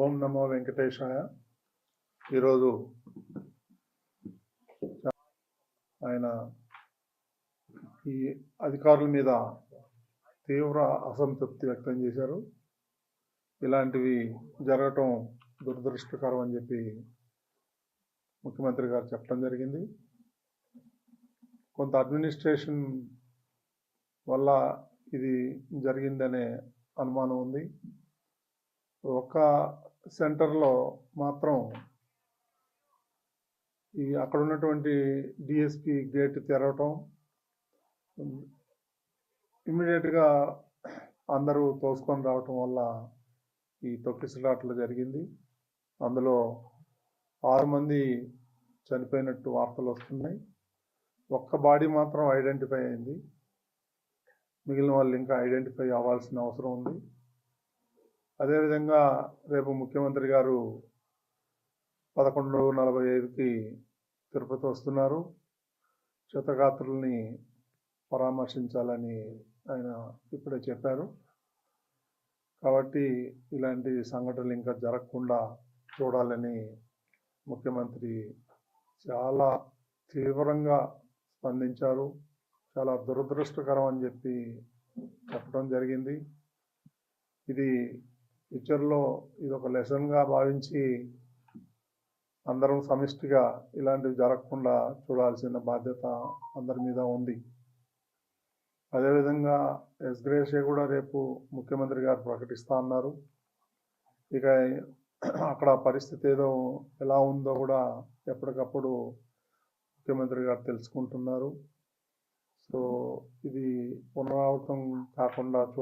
ఓం నమో వెంకటేశాయ. ఈరోజు ఆయన ఈ అధికారుల మీద తీవ్ర అసంతృప్తి వ్యక్తం చేశారు. ఇలాంటివి జరగటం దురదృష్టకరం అని చెప్పి ముఖ్యమంత్రి గారు చెప్పడం జరిగింది. కొంత అడ్మినిస్ట్రేషన్ వల్ల ఇది జరిగిందనే అనుమానం ఉంది. ఒక సెంటర్లో మాత్రం ఈ అక్కడ ఉన్నటువంటి డిఎస్పి గేట్ తెరవటం ఇమ్మీడియట్గా అందరూ తోసుకొని రావటం వల్ల ఈ తొక్కిసలాట్లు జరిగింది. అందులో ఆరు మంది చనిపోయినట్టు వార్తలు వస్తున్నాయి. ఒక్క బాడీ మాత్రం ఐడెంటిఫై అయింది. మిగిలిన వాళ్ళు ఇంకా ఐడెంటిఫై అవ్వాల్సిన అవసరం ఉంది. అదేవిధంగా రేపు ముఖ్యమంత్రి గారు పదకొండు నలభై ఐదుకి తిరుపతి వస్తున్నారు. క్షతగాత్రుల్ని పరామర్శించాలని ఆయన ఇప్పుడే చెప్పారు. కాబట్టి ఇలాంటి సంఘటనలు ఇంకా జరగకుండా చూడాలని ముఖ్యమంత్రి చాలా తీవ్రంగా స్పందించారు. చాలా దురదృష్టకరం అని చెప్పి చెప్పడం జరిగింది. ఇది ఫ్యూచర్లో ఇది ఒక లెసన్గా భావించి అందరం సమిష్టిగా ఇలాంటివి జరగకుండా చూడాల్సిన బాధ్యత అందరి మీద ఉంది. అదేవిధంగా ఎస్గ్రేషియా కూడా రేపు ముఖ్యమంత్రి గారు ప్రకటిస్తా అన్నారు. ఇక అక్కడ పరిస్థితి ఏదో ఎలా ఉందో కూడా ఎప్పటికప్పుడు ముఖ్యమంత్రి గారు తెలుసుకుంటున్నారు. సో ఇది పునరావృతం కాకుండా